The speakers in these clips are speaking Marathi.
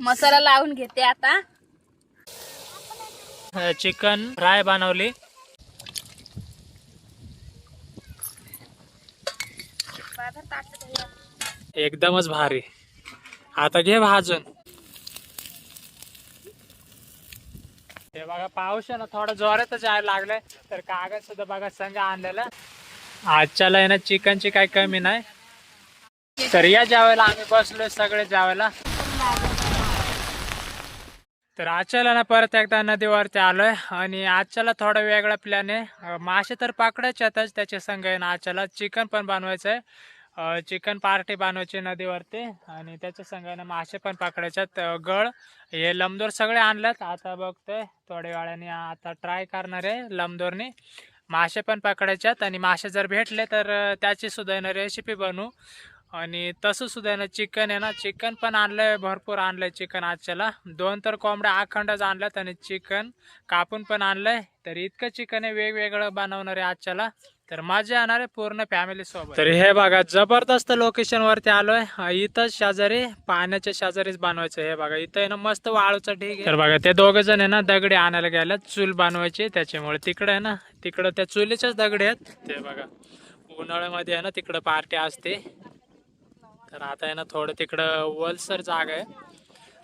मसाला लावून घेते आता. चिकन फ्राय बनवली. एकदमच भारी. आता घे भाजून. हे बघा पाऊस आहे ना थोडं जोरातच यायला लागलाय. तर कागद सुद्धा बघा संघ आणलेला. आजच्याला आहे ना चिकनची काही कमी नाही. तर या जेवायला आम्ही बसलोय सगळे जेवायला. तर आजच्याला ना परत एकदा नदीवरती आलोय. आणि आजच्याला थोडा वेगळा प्लॅन आहे. मासे तर पकडायचे त्याच्या संघ आहे ना आजच्याला चिकन पण बनवायचं आहे चिकन पार्टी बनवायची नदीवरती. आणि त्याच्या संघाने मासे पण पकडायच्यात. गळ. हे लमदोर सगळे आणल्यात. आता बघतोय. थोड्या वेळाने आता ट्राय करणार आहे लमदोरनी. मासे पण पकडायच्यात. आणि मासे जर भेटले तर त्याची सुद्धा रेसिपी बनवू. आणि तसं सुद्धा आहे ना चिकन आहे ना चिकन पण आणलंय भरपूर आणलंय चिकन आजच्याला. दोन तर कोंबड्या अखंडच आणल्यात आणि चिकन कापून पण आणलंय. तर इतकं चिकन आहे वेगवेगळं बनवणार आहे आजच्याला. तर मजा येणार आहे पूर्ण फॅमिली सोबत. तर हे बघा जबरदस्त लोकेशन वरती आलोय. इथंच शेजारी पाण्याच्या शेजारीच बनवायचं हे बघा इथं आहे ना मस्त वाळूचं ढीग आहे. तर बघा ते दोघ जण आहे ना दगडी आणायला गेल्यात चूल बनवायची. त्याच्यामुळे तिकडे आहे ना तिकडं त्या चुलीच्याच दगडी आहेत. ते बघा उन्हाळ्यामध्ये आहे ना तिकडं पार्टी असते. तर आता आहे ना थोडं तिकडं वलसर जागा आहे.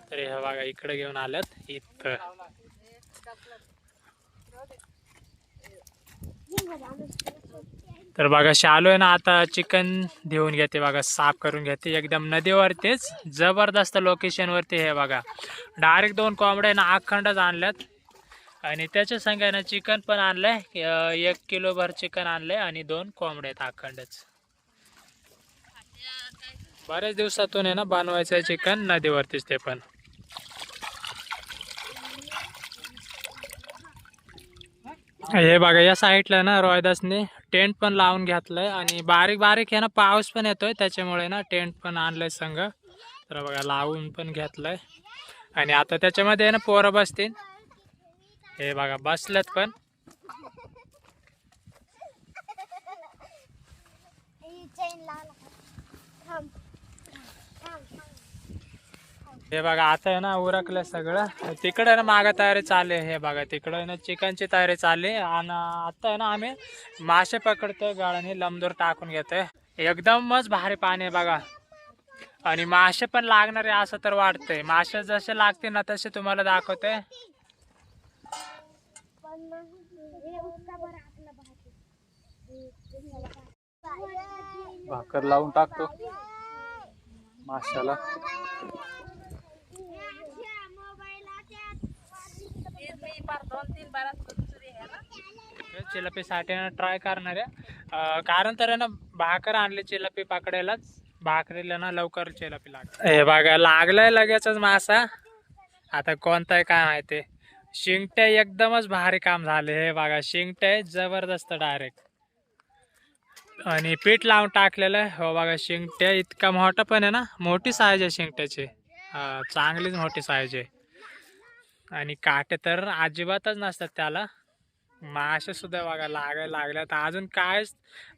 तर हे बघा इकडे घेऊन आल्यात. इथं. तर बघा शालू आहे ना आता चिकन देऊन घेते बघा साफ करून घेते. एकदम नदीवरतीच जबरदस्त लोकेशन वरती हे बघा. डायरेक्ट दोन कोंबड्या आहे ना अखंडच आणल्यात. आणि त्याच्या संग आहे ना चिकन पण आणलंय. एक किलोभर चिकन आणलंय आणि दोन कोंबड्या आहेत अखंडच. बऱ्याच दिवसातून आहे ना बनवायचं आहे चिकन नदीवरतीच ते पण हे बघा या साईडला ना रोहिदासने टेंट पण लावून घेतलंय आणि बारीक बारीक आहे ना पाऊस पण येतोय त्याच्यामुळे ना टेंट पण आणलंय संघ तर बघा लावून पण घेतलंय. आणि आता त्याच्यामध्ये आहे ना पोरं बसतील. हे बघा बसलेत पण. हे बघा आता आहे ना उरकलं सगळं. तिकडे आहे ना मागा तयारी चालले हे बघा. तिकडे आहे ना चिकनची तयारी चालली आणि आता आहे ना आम्ही मासे पकडतोय गाळाने लमदोर टाकून घेतोय. एकदमच भारी पाणी आहे बघा. आणि मासे पण लागणार आहे असं तर वाटतंय. मासे जसे लागतील ना तसे तुम्हाला दाखवते भाकर लावून टाकतो. माशाला. चिलपीसाठी ट्राय करणार आहे. कारण तर आहे ना भाकर आणली चिलपी पकडायलाच. भाकरीला ना लवकर चिलपी लागत. हे बघा लागलाय लगेचच मासा. आता कोणता आहे काय माहिती. शिंगटे एकदमच भारी काम झाले. हे बघा शिंगटे जबरदस्त डायरेक्ट आणि पीठ लावून टाकलेलं आहे. हो बघा शिंगटे इतका मोठा पण आहे ना मोठी साईज आहे शिंगट्याची. चांगलीच मोठी साईज आहे. आणि काटे तर अजिबातच नसतात त्याला. मासे सुद्धा बघा लागायला लागल्या तर अजून कायच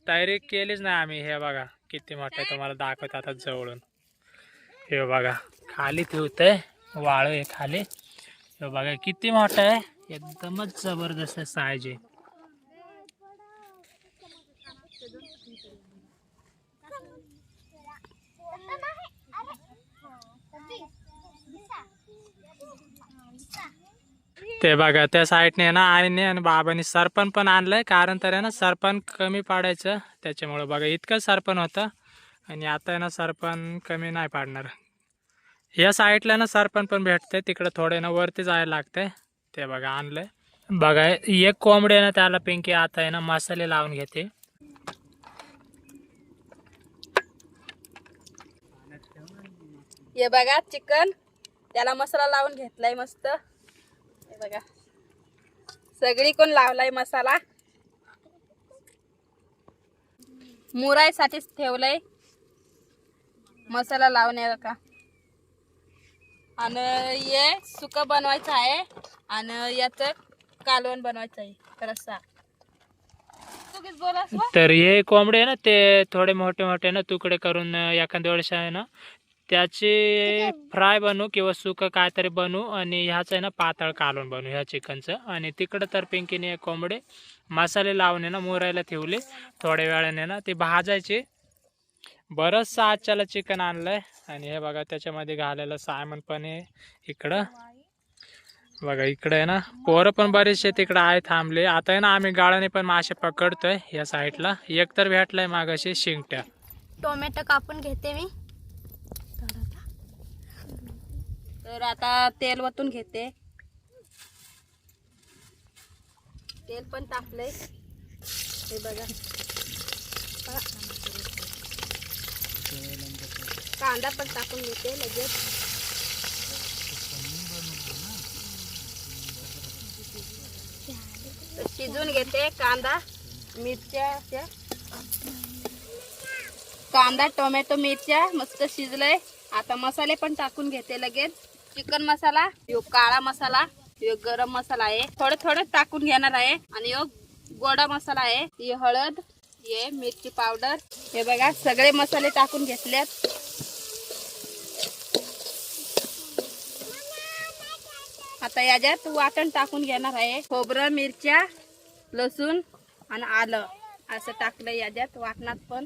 तयारी केलीच नाही आम्ही. हे बघा किती मोठं आहे तुम्हाला दाखवत आता जवळून. हे बघा खाली ठेवतंय वाळू आहे खाली. हे बघा किती मोठं आहे. एकदमच जबरदस्त साईज आहे. ते बघा त्या साईडने ना आईने आणि बाबांनी सरपण पण आणलंय. कारण तर आहे ना सरपण कमी पाडायचं. त्याच्यामुळं बघा इतकं सरपण होतं. आणि आता आहे ना सरपण कमी नाही पाडणार. या साईडला ना सरपण पण भेटते तिकडं थोडे ना वरती जायला लागते ते बघा आणलंय. बघा एक कोंबडी आहे ना त्याला पिंकी आता आहे ना मसाले लावून घेते. हे बघा चिकन. त्याला मसाला लावून घेतलाय मस्त. हे बघा. सगळी कोण लावलाय मसाला? मुरायसाठीच ठेवलंय. मसाला लावण्या का आणि हे सुक बनवायचं आहे. आणि याचं कालवण बनवायचं आहे. रस्सा. तर हे कोंबडे ना ते थोडे मोठे मोठे ना तुकडे करून एखाद्या वेळेस आहे ना त्याचे फ्राय बनवू किंवा सुकं काहीतरी बनवू आणि ह्याचं आहे ना पातळ कालवण बनवू ह्या चिकनचं. आणि तिकडं तर पिंकीने कोंबडे मसाले लावून आहे ना मुरायला ठेवले. थोड्या वेळाने ना ते भाजायचे. बरंचसं आजच्याला चिकन आणलंय. आणि हे बघा त्याच्यामध्ये घालायला सायमन पण आहे इकडं. बघा इकडे आहे ना पोरं पण बरेचसे तिकडं आहे थांबले. आता आहे ना आम्ही गाळाने पण मासे पकडतोय या साईडला. एक तर भेटलाय मागाशी शिंगट्या. टोमॅटो कापून घेते मी. तर आता तेल वतून घेते. तेल पण तापलंय. हे बघा. कांदा पण टाकून घेते लगेच. शिजून घेते कांदा मिरच्या त्या. कांदा टोमॅटो मिरच्या मस्त शिजलंय. आता मसाले पण टाकून घेते लगेच. चिकन मसाला यो काळा मसाला यो गरम मसाला आहे. थोडं थोडं टाकून घेणार आहे. आणि यो गोडा मसाला आहे. ही हळद हे मिरची पावडर. हे बघा सगळे मसाले टाकून घेतलेत. आता याच्यात वाटण टाकून घेणार आहे. खोबरं मिरच्या लसूण आणि आलं. असं टाकलं याच्यात वाटणात पण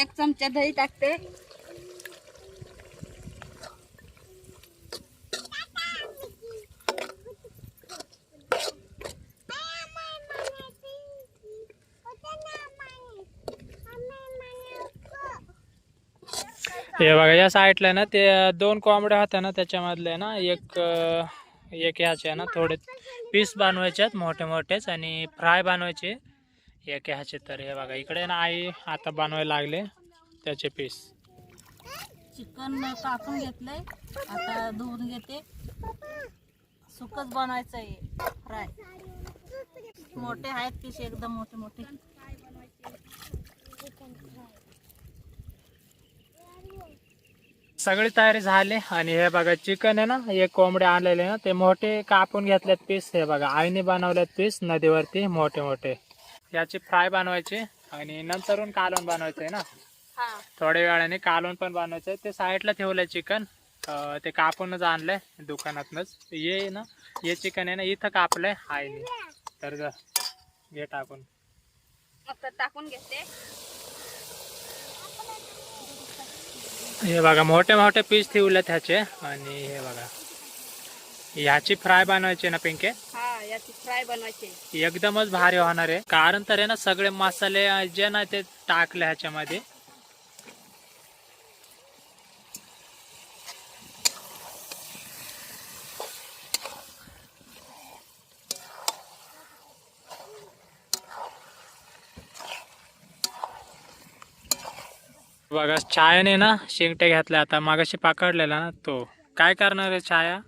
एक चमचा दही टाकते. हे बघा या साईडला ना ते दोन कोंबड्या होत्या ना त्याच्यामधले ना एक एक ह्याचे आहे ना थोडे पीस बनवायचे आहेत मोठे मोठेच आणि फ्राय बनवायचे. एक ह्याचे तर हे बघा इकडे ना आई आता बनवायला लागले. त्याचे पीस चिकन कापून घेतलंय. आता धुवून घेते. सुकच बनवायचं आहे फ्राय. मोठे आहेत पीस एकदम मोठे मोठे. सगळी तयारी झाली आणि हे बघा चिकन आहे ना एक कोंबडे आणलेले ना ते मोठे कापून घेतलेत पीस हे बघा आईने बनवलेत पीस नदीवरती मोठे मोठे. याची फ्राय बनवायची आणि नंतरून कालवण बनवायचं आहे ना. हा थोड्या वेळाने कालवण पण बनवायचं ते साईडला ठेवलंय चिकन. ते कापूनच आणलंय दुकानातनच. ये ना हे चिकन आहे ना इथं कापलंय. आईने तर घे टाकून. टाकून घेते. हे बघा मोठे मोठे पीस ठेवले त्याचे आणि हे बघा ह्याची फ्राय बनवायची ना पिंके? याची फ्राय बनवायची एकदमच भारी होणार आहे. कारण तर आहे ना सगळे मसाले जे ना ते टाकले ह्याच्यामध्ये. बघा छायाने ना शेंगटे घातले आता मागाशी पकडलेला ना तो. काय करणार आहे छाया?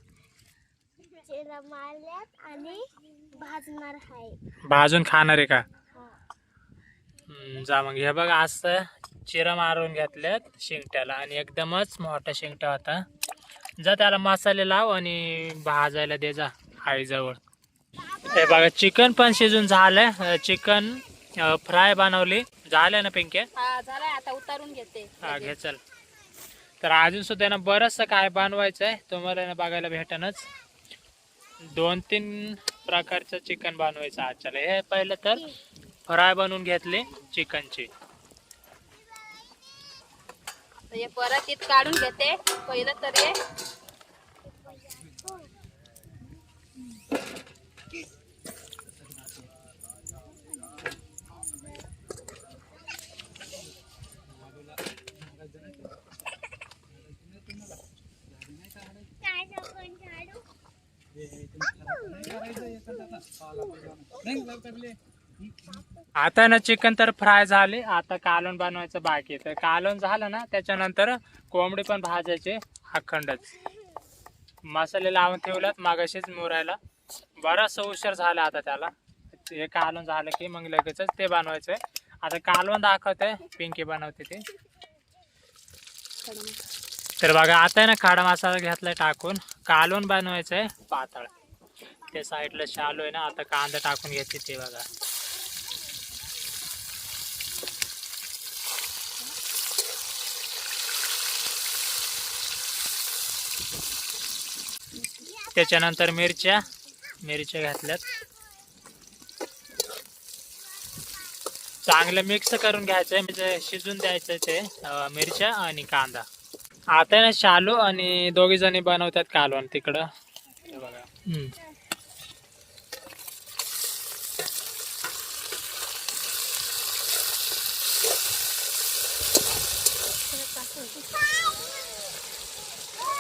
चिरा मारल्यात आणि भाजणार आहे. भाजून खाणार आहे का? जा मग. हे बघ असं चिरा मारून घेतल्यात शिंगट्याला आणि एकदमच मोठा शिंगटा होता. जा त्याला मसाले लाव आणि भाजायला दे जा आईजवळ. हे बघा चिकन पण शिजून झालंय. चिकन फ्राय बनवली. झालंय ना पिंके? हा झालाय आता उतारून घेते. हा घे चल. तर अजून सुद्धा ना बरंचसं काय बनवायचं आहे तुम्हाला ना बघायला भेटणच दोन तीन प्रकारचं चिकन बनवायचं आजच्याला. हे पहिलं तर फ्राय बनवून घेतले चिकनची. परत इथं काढून घेते. पहिलं तर हे आता ना चिकन तर फ्राय झाले. आता कालवण बनवायचं बाकी तर कालवण झालं ना त्याच्यानंतर कोंबडी पण भाजायचे अखंडच मसाले लावून ठेवलात मागाशीच मुरायला. बराचसा उशीर झाला आता त्याला. हे कालवण झालं की मग लगेचच ते बनवायचंय. आता कालवण दाखवते पिंकी बनवते ते. तर बघा आता आहे ना खाडा मसाला घेतलाय टाकून. कालवण बनवायचंय पातळ. ते साईडला शालो आहे ना आता कांदा टाकून घ्यायचे ते बघा. त्याच्यानंतर मिरच्या मिरच्या घातल्यात. चांगलं मिक्स करून घ्यायचंय म्हणजे शिजून द्यायचं ते मिरच्या आणि कांदा. आता आहे ना शालू आणि दोघी जणी बनवतात कालवण तिकडं. हे बघा हम्म.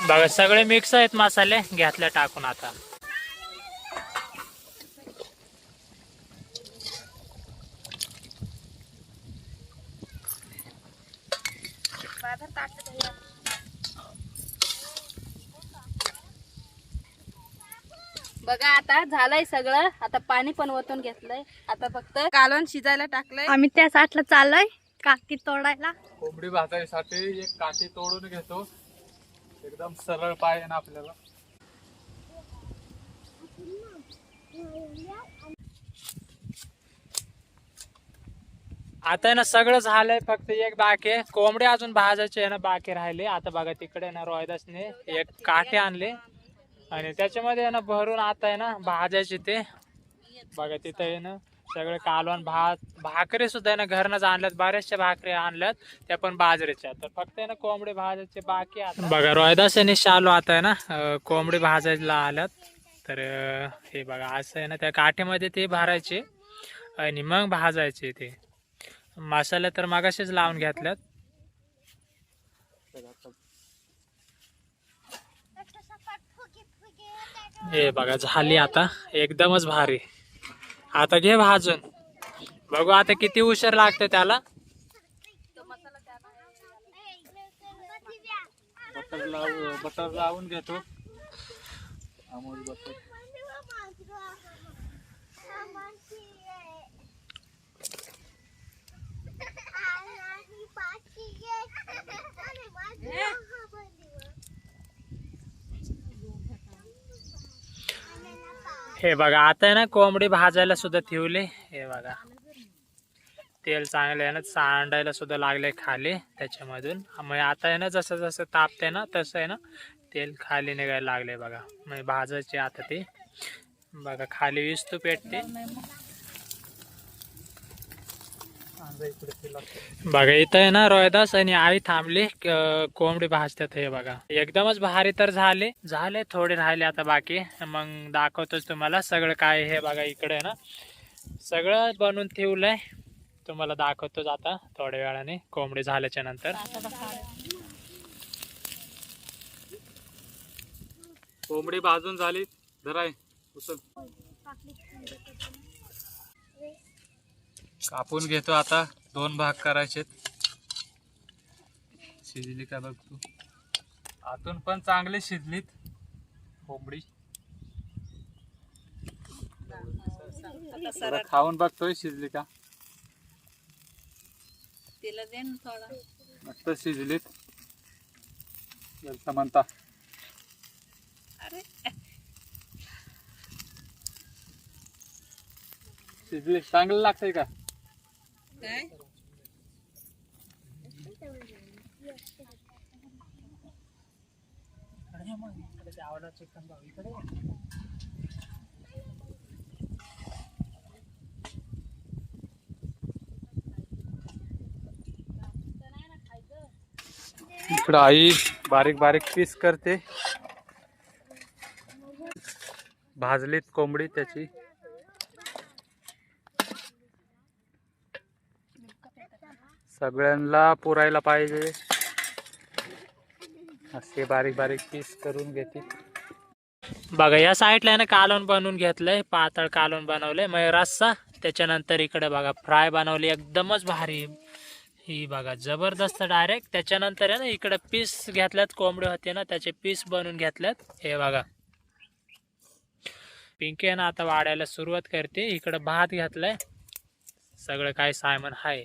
बघा सगळे मिक्स आहेत मसाले घातले टाकून आता. बघा आता झालंय सगळं. आता पाणी पण ओतून घेतलंय. आता फक्त कालवण शिजायला टाकलंय. आम्ही त्या साठला चाललोय काकी तोडायला. कोंबडी भाजायसाठी एक काठी तोडून घेतो. एकदम सरळ पाय आहे ना आपल्याला. आता ना सगळं झालंय फक्त एक बाकी. आहे. कोंबडी अजून भाजायचे आहे ना बाकी राहिले. आता बघा तिकडे ना रोहिदासने एक काठे आणले. आणि त्याच्यामध्ये आहे ना भरून आता आहे ना भाजायचे ते. बघा तिथं आहे ना सगळं कालवण भात भाकरी सुद्धा आहे ना घरनंच आणल्यात बऱ्याचशा भाकरी आणल्यात त्या पण बाजरीच्या. तर फक्त आहे ना कोंबडी भाजायचे बाकी आता. बघा रोहिदास आणि शालू आता आहे ना कोंबडी भाजायला आल्यात. तर हे बघा असं आहे ना त्या काठीमध्ये ते भरायचे आणि मग भाजायचे ते. मसाले तर मगाशीच लावून घेतल्यात. हे बघा झाली आता. एकदमच भारी. आता घे भाजून. बघू आता किती उशीर लागते त्याला. बटर बटर लावून घेतो अमोल बटर. हे बघा आता आहे ना कोंबडी भाजायला सुद्धा ठेवली. हे बघा. तेल चांगलं आहे ना सांडायला सुद्धा लागले खाली त्याच्यामधून. मग आता आहे ना जसं जसं तापते ना तसं आहे ना तेल खाली निघायला लागले बघा. मग भाजायचे आता ते. बघा खाली विस्तू पेटते बघा इथं आहे ना रोहिदास आणि आई थांबली कोंबडी भाजतात हे बघा. एकदमच भारी तर झाले. झाले थोडे राहिले आता बाकी. मग दाखवतोच तुम्हाला सगळं काय हे बघा इकडे आहे ना. सगळं बनवून ठेवलंय. तुम्हाला दाखवतोच आता थोड्या वेळाने. कोंबडी झाल्याच्यानंतर. कोंबडी भाजून झाली. धराय कापून घेतो आता. दोन भाग करायचे शिजली का बघ तू? आतून पण चांगली शिजलीत. कोंबडी. खाऊन बघतोय शिजली का? तिला दे ना थोडा. मस्त शिजलीत. म्हणता अरे. शिजली. चांगलं लागतंय का? काय? इकडं आई बारीक बारीक पीस करते. भाजलीत कोंबडी त्याची. सगळ्यांना पुरायला पाहिजे. असे बारीक बारीक पीस करून घेते बघा या साईडला आहे ना कालवण बनवून घेतलंय पातळ कालवण बनवलंय मग रस्सा त्याच्यानंतर इकडे बघा फ्राय बनवली एकदमच भारी. ही बघा जबरदस्त डायरेक्ट त्याच्यानंतर आहे ना इकडे पीस घेतल्यात कोंबडी होते ना त्याचे पीस बनवून घेतल्यात. हे बघा. पिंकी आहे ना आता वाढायला सुरुवात करते. इकडं भात घातलाय. सगळं काय सायमन आहे.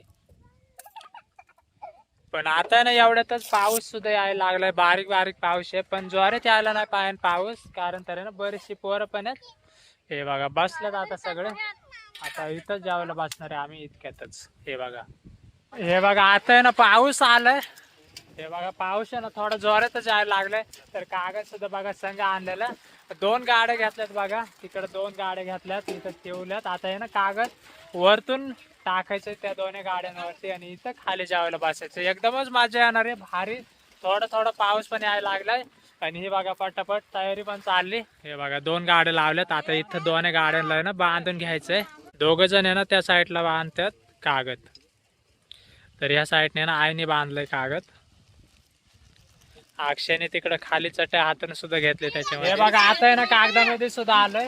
पण आता ना एवढ्यातच पाऊस सुद्धा यायला लागलाय. बारीक बारीक पाऊस आहे. पण ज्वारीत यायला नाही पाहिजे पाऊस. कारण तर आहे ना बरीचशी पोरं पण आहेत. हे बघा बसल्यात आता सगळे. आता इथंच जेवायला बसणार आहे आम्ही इतक्यातच. हे बघा. हे बघा आता आहे ना पाऊस आलाय. हे बघा पाऊस आहे ना थोडा जोरातच यायला लागलाय. तर कागद सुद्धा बघा संघ आणलेला. दोन गाड्या घेतल्यात बघा. तिकडे दोन गाड्या घेतल्यात इथं ठेवल्यात. आता आहे ना कागद. वरतून टाकायचं त्या दोन्ही गाड्यांवरती आणि इथं खाली जेवायला बसायचं एकदमच मजा येणार आहे. भारी. थोडा थोडा पाऊस पण यायला लागलाय. आणि हे बघा पटापट तयारी पण चालली. हे बघा दोन गाड्या लावल्यात. आता इथं दोन गाड्यांना ना बांधून घ्यायचंय. दोघ जण आहे ना त्या साईडला बांधतात कागद. तर ह्या साईडने ना आईने बांधलंय कागद. अक्षयने तिकडे खाली चट्या हाताने सुद्धा घेतले त्याच्यामध्ये. हे बघा आता आहे ना कागदामध्ये सुद्धा आलंय.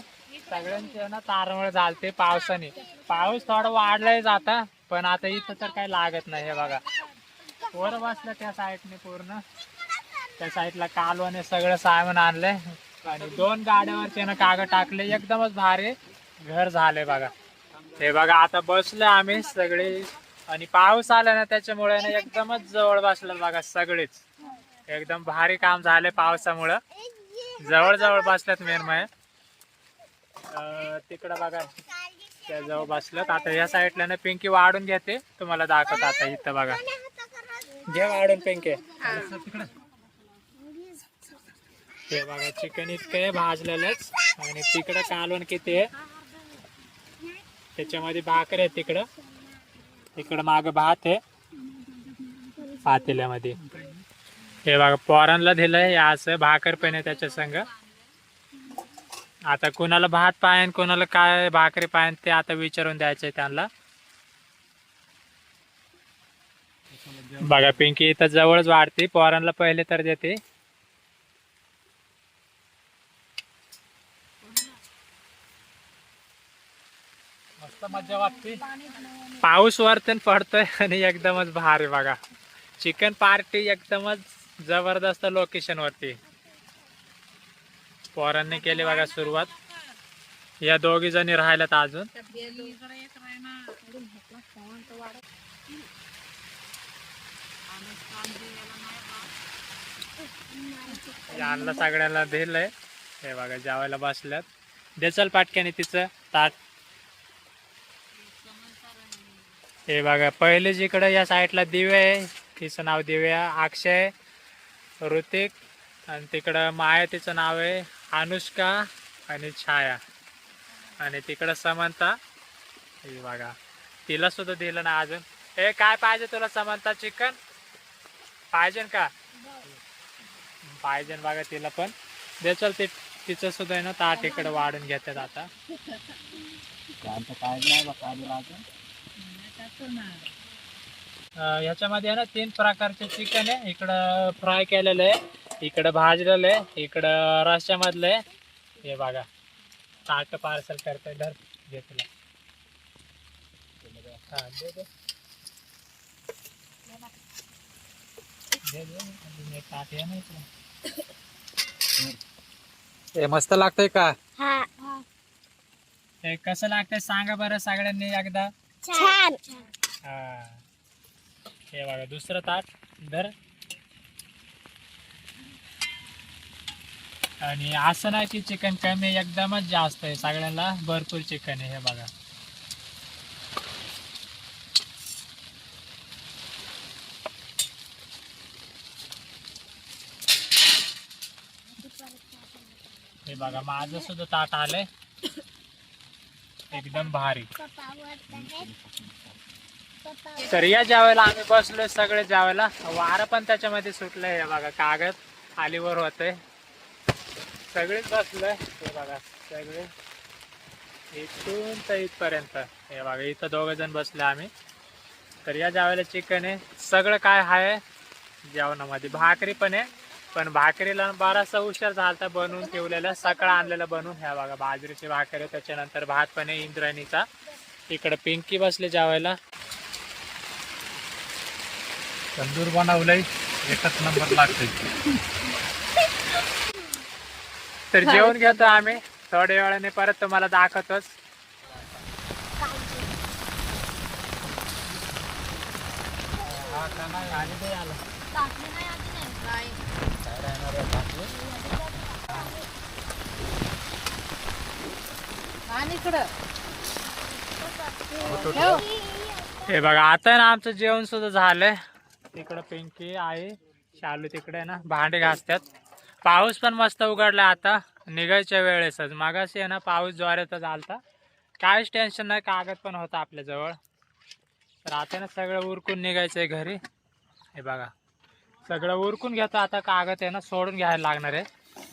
सगळ्यांचे ना तारमळ झालते पावसाने. पाऊस थोडा वाढलाय जाता पण आता इथं तर काही लागत नाही हे बघा. वर बसलं त्या साईडने पूर्ण. त्या साईडला कालवाने सगळं सामान आणलंय. आणि दोन गाड्यावरचे ना कागद टाकले एकदमच भारी घर झाले बघा. हे बघा आता बसलो आम्ही सगळे. आणि पाऊस आला ना त्याच्यामुळे ना एकदमच जवळ बसलं बघा सगळेच. एकदम भारी काम झाले पावसामुळं. जवळ जवळ बसल्यात मेनमय म्हणजे. तिकडं बघा. त्या जवळ बसलं आता या साईडला ना पिंकी वाढून घेते. तुम्हाला दाखवत आता इथं बघा. घे वाढून पिंके. ते बघा चिकन इतकं भाजलेलंच. आणि तिकडं कालवण किती आहे? त्याच्यामध्ये भाकर आहे तिकडं. इकडं माग भात आहे. पातेल्यामध्ये. हे बघा पोरांना दिलंय असं भाकर पण आहे त्याच्या संग. आता कोणाला भात पाहिजे कोणाला काय भाकरी पाहिजे ते आता विचारून द्यायचंय त्यांना. बघा पिंकी इथं जवळच वाढते. पोरांना पहिले तर देते. मस्त मजा वाटते. पाऊस वरतून पडतोय आणि एकदमच भारी बघा. चिकन पार्टी एकदमच जबरदस्त लोकेशन वरती. पोरांनी केली बघा सुरुवात. या दोघी जणी राहिल्यात अजून. आणलं सगळ्यांना दिलंय. हे बघा जेवायला बसल्यात. दे चल पाटक्याने तिचं ताट. हे बघा पहिले जिकडं या साईडला दिवे आहे तिचं नाव दिव्या अक्षय ऋतिक आणि तिकडं माया तिचं नाव आहे. अनुष्का आणि छाया. आणि तिकडं समंता. हे बघा. तिला सुद्धा दिलं ना अजून. हे काय पाहिजे तुला समंता चिकन? पाहिजे का? पाहिजे बघा तिला पण. दे चल ते तिचं सुद्धा आहे ना ताट इकडं वाढून घेतात आता. ह्याच्यामध्ये आहे ना तीन प्रकारचे चिकन आहे. इकडं फ्राय केलेलं आहे. इकडं भाजलेलं आहे इकडं रश्श्यामधलं आहे. हे बघा ताट पार्सल करतोय धर घे तुला. हा, दे, दे. हे मस्त लागतंय का? हा. हे कसं लागतंय सांगा बरं सगळ्यांनी एकदा. छान. हा. हे बघा दुसरं ताट धर. आणि असं नाही की चिकन कमी आहे, एकदमच जास्त आहे. सगळ्यांना भरपूर चिकन आहे हे बघा. हे बघा माझं सुद्धा ताट आलंय. एकदम भारी. तर या ज्यावेळेला आम्ही बसलोय सगळे ज्यावेळेला वारं पण त्याच्यामध्ये सुटलंय हे बघा कागद खालीवर होतंय. सगळेच बसलोय. हे बघा सगळे. इथून तर इथपर्यंत. हे बघा इथं दोघं जण बसले आम्ही. तर या ज्यावेळेला चिकन आहे. सगळं काय आहे जेवणामध्ये. भाकरी पण आहे. पण भाकरीला बराचसा उशीर झाला बनवून ठेवलेला. सकाळ आणलेलं बनवून. ह्या बघा बाजरीची भाकरी त्याच्यानंतर भात पण आहे इंद्रायणीचा. इकडं पिंकी बसले जेवायला. तंदूर बनवलंय. एकच नंबर लागतंय. तर जेवण घेतो आम्ही. थोड्या वेळाने परत तुम्हाला दाखवतोच. हे बघा आता ना आमचं जेवण सुद्धा झालंय. तिकडं पिंकी आहे शालू तिकडे ना भांडे घासतात. पाऊस पण मस्त उघडला आता. निघायच्या वेळेसच. मागाशी आहे ना पाऊस ज्वारेतच आलता. काहीच टेन्शन नाही कागद पण होता आपल्याजवळ तर आता ना सगळं उरकून निघायचंय घरी. हे बघा. सगळं उरकून घेतो आता कागद आहे ना सोडून घ्यायला लागणार आहे.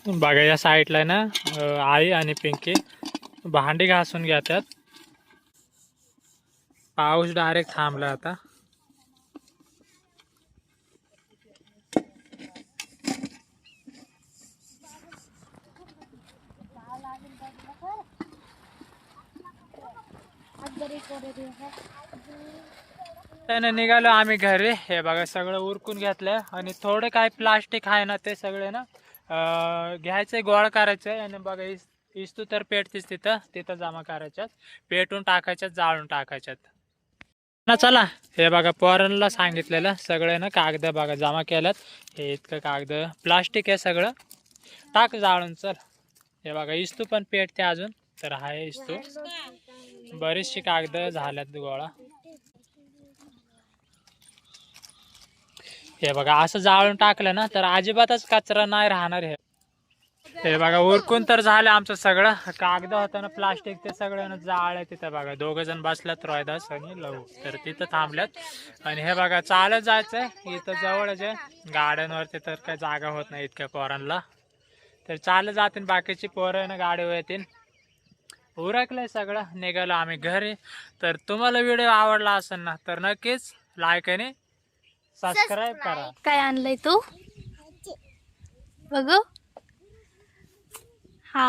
बघा या साईडला आहे ना आई आणि पिंकी भांडी घासून घेतात. पाऊस डायरेक्ट थांबला आता. त्याने निघालो आम्ही घरी. हे बघा सगळं उरकून घेतलंय आणि थोडं काय प्लास्टिक आहे ना ते सगळे ना अं, घ्यायचंय गोळा करायचंय आणि बघा इस इस्तू तर पेटतेच तिथं. तिथं जमा करायच्यात. पेटून टाकायच्यात जाळून टाकायच्यात. ना चला. हे बघा पोरांना सांगितलेलं. सगळे ना कागद बघा जमा केल्यात. हे इतकं कागद. प्लास्टिक आहे सगळं. टाक जाळून चल. हे बघा इस्तू पण पेटते अजून. तर हा इस्तू. बरीचशी कागद झाल्यात गोळा. हे बघा असं जाळून टाकलं ना तर अजिबातच कचरा नाही राहणार हे. हे बघा उरकून तर झालं आमचं सगळं. कागद होतं ना प्लास्टिक ते सगळं ना जाळं तिथं बघा. दोघ जण बसल्यात रोहिदास आणि लहू. तर तिथं थांबल्यात. आणि हे बघा चालत जायचंय. इथं जवळच आहे. गाड्यांवरती तर काही जागा होत नाही इतक्या पोरांना तर चालत जातील बाकीची पोरं ना गाडीवर येतील. उरकलंय सगळं निघालो आम्ही घरी. तर तुम्हाला व्हिडिओ आवडला असेल ना तर नक्कीच लाईक आणि सबस्क्राईब करा. काय आणलंय तू? बघू. हा.